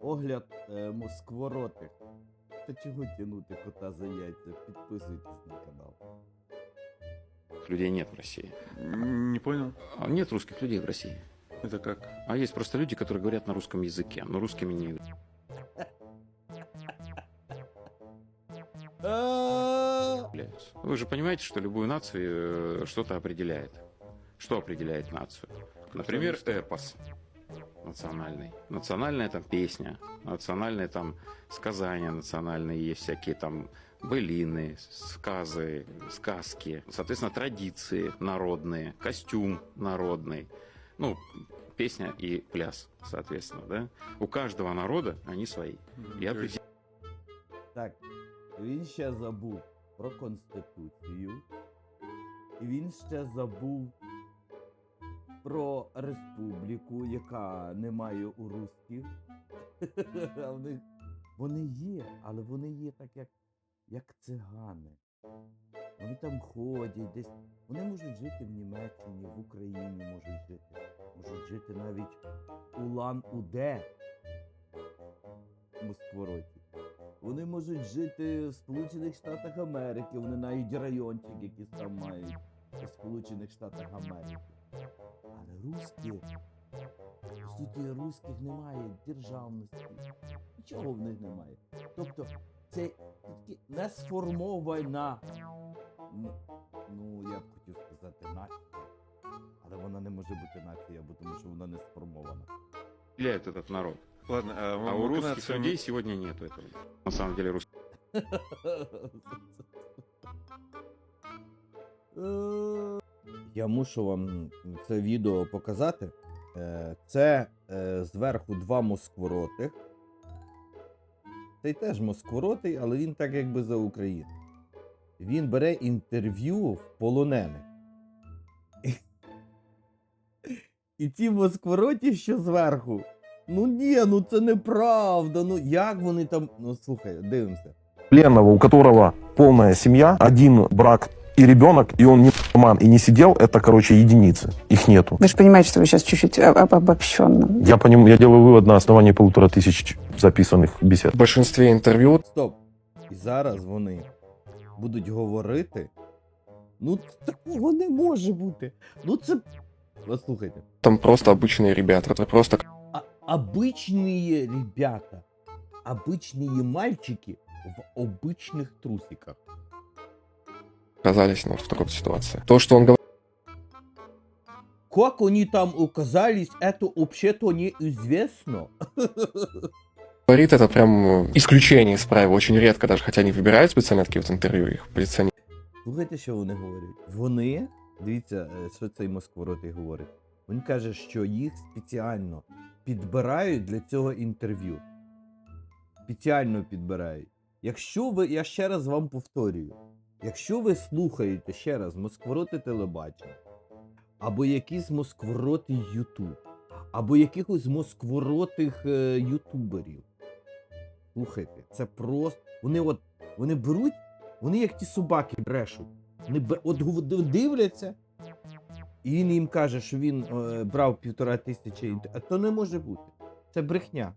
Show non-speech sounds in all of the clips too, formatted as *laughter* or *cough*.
огляд е, москворотих. Та чого тягнути кота за яйця? Підписуйтесь на канал. людей нет в России. Не понял. А Нет русских людей в России. Это как? А есть просто люди, которые говорят на русском языке, но русскими не являются. Вы же понимаете, что любую нацию э, что-то определяет. Что определяет нацию? Например, эпос национальный. Национальная там песня, национальные там сказания национальные, есть всякие там былины, сказы, сказки, соответственно, традиции народные, костюм народный, ну, песня и пляс, соответственно, да? У каждого народа они свои. И То есть Так, він ще забув про Конституцію. І він ще забув про республіку, яка не має у русських. *laughs* Вони є, але вони є так, як, як цигани. Вони там ходять десь. Вони можуть жити в Німеччині, в Україні можуть жити. Можуть жити навіть у Лан-Уде Москвороті. Вони можуть жити в Сполучених Штатах Америки, вони навіть райончик якийсь там мають у Сполучених Штатах Америки. По суті, русських немає державності. Нічого в них немає. Тобто це не сформована, ну, ну, я б хотів сказати, нація. Але вона не може бути нація, бо тому що вона не сформована. определяет этот народ. Ладно, а, А у русских вакцинация- людей сегодня нету этого. На самом деле русских. *laughs* *laughs* Я мушу вам це відео показати. Е, Це е, зверху два москворотих. Цей теж москворотий, але він так якби за Україну. Він бере інтерв'ю в полонених. І ті москвороті, що зверху. Ну ні, ну це неправда. Ну як вони там. Ну слухай, дивимося. пленного, у которого полная семья, один брак и ребенок, и он не ман и не сидел, это, короче, единицы. Их нету. Вы же понимаете, что вы сейчас чуть-чуть об- об- обобщенно. Я, поним, я делаю вывод на основании полутора тысяч записанных бесед. В большинстве интервью Стоп. І зараз вони будуть говорити. Ну, такого не може бути. Ну це. От слухайте. там просто обычные ребята, которые просто А, обычные ребята, обычные мальчики в обычных трусиках. оказались ну, в такой ситуации. То, что он говорит, Как они там оказались, это вообще-то неизвестно. *laughs* это прям э, исключение из правил. Очень редко даже, хотя они выбирают специально такие вот интервью, их позиционируют. Слухайте, що вони говорять. Вони, дивіться, е, що цей москворотий говорить. Він каже, що їх спеціально підбирають для цього інтерв'ю. Спеціально підбирають. Якщо ви, я ще раз вам повторюю, якщо ви слухаєте ще раз москвороти телебачення, або якісь москвороти Ютуб, або якихось москворотих е, ютуберів, слухайте, це просто. Вони от вони беруть вони як ті собаки брешуть. Вони бе- от дивляться, і він їм каже, що він е, брав півтора тисячі. А то не може бути. Це брехня.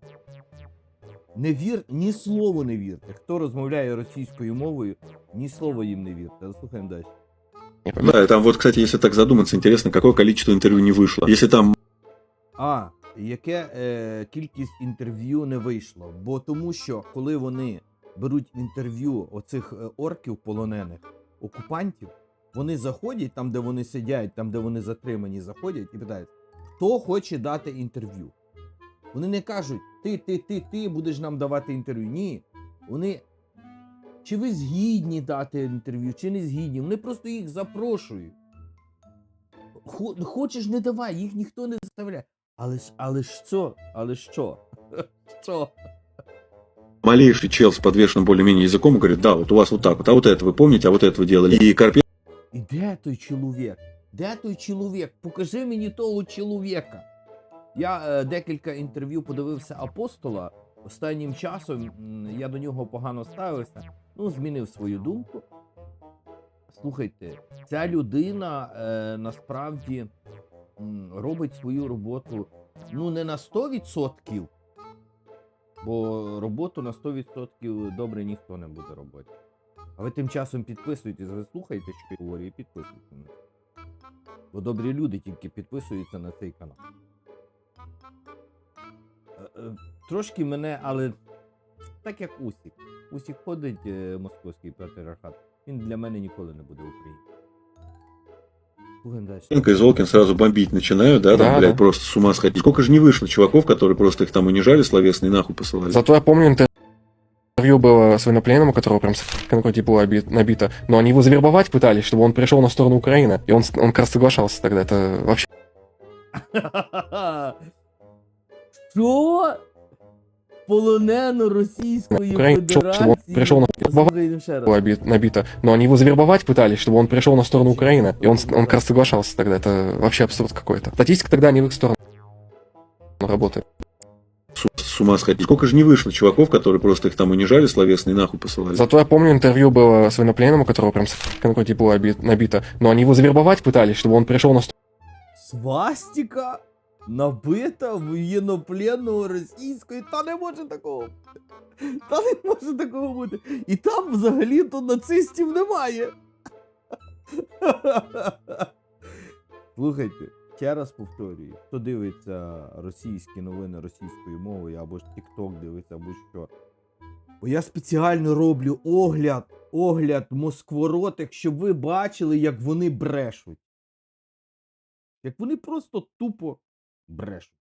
Не вір, ні слову не вірте. Хто розмовляє російською мовою, ні слова їм не вірте. Слухаємо далі. Да, и там вот, кстати, если так задуматься, интересно, какое количество интервью не вышло. Если там А, яке е, кількість інтерв'ю не вийшло? Бо тому що коли вони беруть інтерв'ю оцих е, орків полонених, окупантів, вони заходять там, де вони сидять, там, де вони затримані, заходять і питають, хто хоче дати інтерв'ю. Вони не кажуть, ти, ти, ти, ти будеш нам давати інтерв'ю. Ні. Вони. Чи ви згідні дати інтерв'ю, чи не згідні? Вони просто їх запрошують. Хо- Хочеш, не давай, їх ніхто не заставляє. Але ж, але ж що? Але що? *laughs* Що? малейший чел с подвешенным более-менее языком говорит, да, вот у вас вот так вот, а вот это вы помните, а вот это вы делали. И Карпенко І де той чоловік? Де той чоловік? Покажи мені того чоловіка. Я е, декілька інтерв'ю подивився апостола. Останнім часом я до нього погано ставився. Ну, змінив свою думку. Слухайте, ця людина е, насправді робить свою роботу ну не на 100%, Бо роботу на 100% добре ніхто не буде робити. А ви тим часом підписуєтесь, ви слухаєте, що я говорю, і підписуйтесь. Бо добрі люди тільки підписуються на цей канал. Е, е, Трошки мене, але так як Усік. Усік ходить е, московський патріархат. Він для мене ніколи не буде українцем. Слухаємо далі. Ленка и Золкин сразу бомбить начинают, да, там, Да, блядь, да. просто с ума сходить. Сколько же не вышло чуваков, которые просто их там унижали словесно и нахуй посылали. Зато я помню интервью было с военнопленным, у которого прям с***ка на груди была оби- набита. Но они его завербовать пытались, чтобы он пришел на сторону Украины. И он, с- он как раз соглашался тогда. Это вообще *laughs* Що? Полонену Російської Україна, щоб- щоб Федерації. прийшов на- Послухайте ще раз. было оби- набито. Но они его завербовать пытались, чтобы он пришел на сторону Украины. И он, с- он как раз соглашался тогда. Это вообще абсурд какой-то. Статистика тогда не в их сторону работает. С, с ума сходить. Сколько же не вышло чуваков, которые просто их там унижали словесно и нахуй посылали. Зато я помню интервью было с военнопленным, у которого прям с***ка на груди была оби- набита. Но они его завербовать пытались, чтобы он пришел на сторону Свастіка Набита воєнопленного російської. Та не може такого. бути. Та не може такого бути. І там взагалі-то нацистів немає. Слухайте, ще раз повторюю, хто дивиться російські новини російською мовою, або ж TikTok дивиться, або що. Бо я спеціально роблю огляд, огляд москворотих, щоб ви бачили, як вони брешуть. Як вони просто тупо брешуть.